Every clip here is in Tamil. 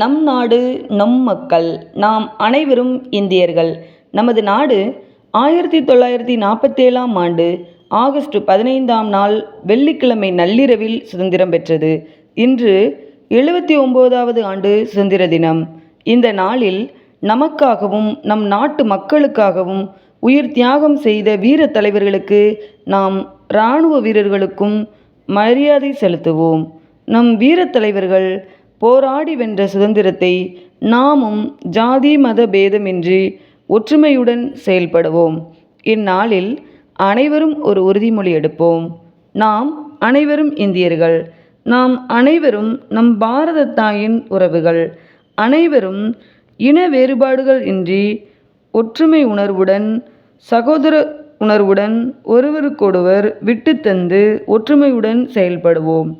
நம் நாடு நம் மக்கள் நாம் அனைவரும் இந்தியர்கள். நமது நாடு ஆயிரத்தி தொள்ளாயிரத்தி நாற்பத்தேழாம் ஆண்டு ஆகஸ்ட் பதினைந்தாம் நாள் வெள்ளிக்கிழமை நள்ளிரவில் சுதந்திரம் பெற்றது. இன்று எழுபத்தி ஒம்போதாவது ஆண்டு சுதந்திர தினம். இந்த நாளில் நமக்காகவும் நம் நாட்டு மக்களுக்காகவும் உயிர் தியாகம் செய்த வீர தலைவர்களுக்கு நாம் இராணுவ வீரர்களுக்கும் மரியாதை செலுத்துவோம். நம் வீர தலைவர்கள் போராடி வென்ற சுதந்திரத்தை நாமும் ஜாதி மத பேதமின்றி ஒற்றுமையுடன் செயல்படுவோம். இந்நாளில் அனைவரும் ஒரு உறுதிமொழி எடுப்போம். நாம் அனைவரும் இந்தியர்கள். நாம் அனைவரும் நம் பாரத தாயின் உறவுகள். அனைவரும் இன வேறுபாடுகள் இன்றி ஒற்றுமை உணர்வுடன் சகோதர உணர்வுடன் ஒருவருக்கொருவர் விட்டுத்தந்து ஒற்றுமையுடன் செயல்படுவோம்.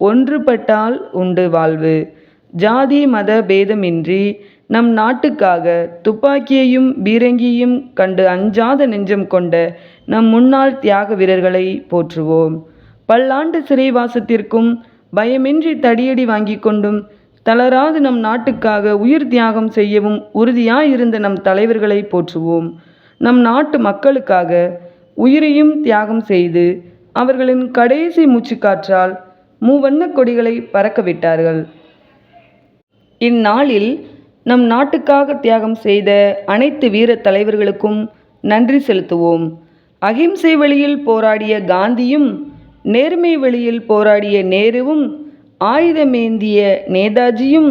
ஒன்றுபட்டால் உண்டு வாழ்வு. ஜாதி மத பேதமின்றி நம் நாட்டுக்காக துப்பாக்கியையும் பீரங்கியையும் கண்டு அஞ்சாத நெஞ்சம் கொண்ட நம் முன்னாள் தியாக வீரர்களை போற்றுவோம். பல்லாண்டு சிறைவாசத்திற்கும் பயமின்றி தடியடி வாங்கி கொண்டும் தளராது நம் நாட்டுக்காக உயிர் தியாகம் செய்யவும் உறுதியாயிருந்த நம் தலைவர்களை போற்றுவோம். நம் நாட்டு மக்களுக்காக உயிரையும் தியாகம் செய்து அவர்களின் கடைசி மூச்சுக்காற்றால் மூவண்ணக் கொடிகளை பறக்க விட்டார்கள் இந்நாளில் நம் நாட்டுக்காக தியாகம் செய்த அனைத்து வீர தலைவர்களுக்கும் நன்றி செலுத்துவோம். அகிம்சை வழியில் போராடிய காந்தியும் நேர்மை வழியில் போராடிய நேருவும் ஆயுதமேந்திய நேதாஜியும்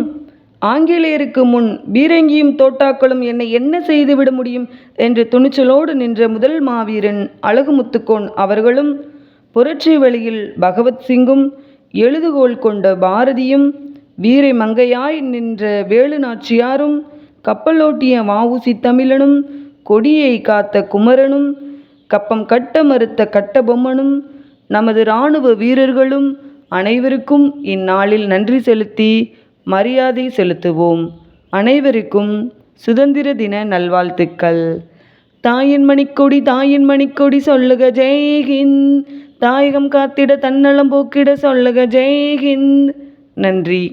ஆங்கிலேயருக்கு முன் பீரங்கியும் தோட்டாக்களும் என்னை என்ன செய்துவிட முடியும் என்று துணிச்சலோடு நின்ற முதல் மாவீரன் அழகுமுத்துக்கோன் அவர்களும் புரட்சி வழியில் பகவத்சிங்கும் எழுதுகோல் கொண்ட பாரதியும் வீரை மங்கையாய் நின்ற வேலு நாச்சியாரும் கப்பலோட்டிய வஉசி தமிழனும் கொடியை காத்த குமரனும் கப்பம் கட்ட மறுத்த கட்டபொம்மனும் நமது இராணுவ வீரர்களும் அனைவருக்கும் இந்நாளில் நன்றி செலுத்தி மரியாதை செலுத்துவோம். அனைவருக்கும் சுதந்திர தின நல்வாழ்த்துக்கள். தாயின் மணிக்கொடி தாயின் மணிக்கொடி சொல்லுக ஜெய்ஹிந்த் தாயகம் காத்திட தன்னலம் போக்கிட சொல்லுக ஜெய்ஹிந்த். நன்றி.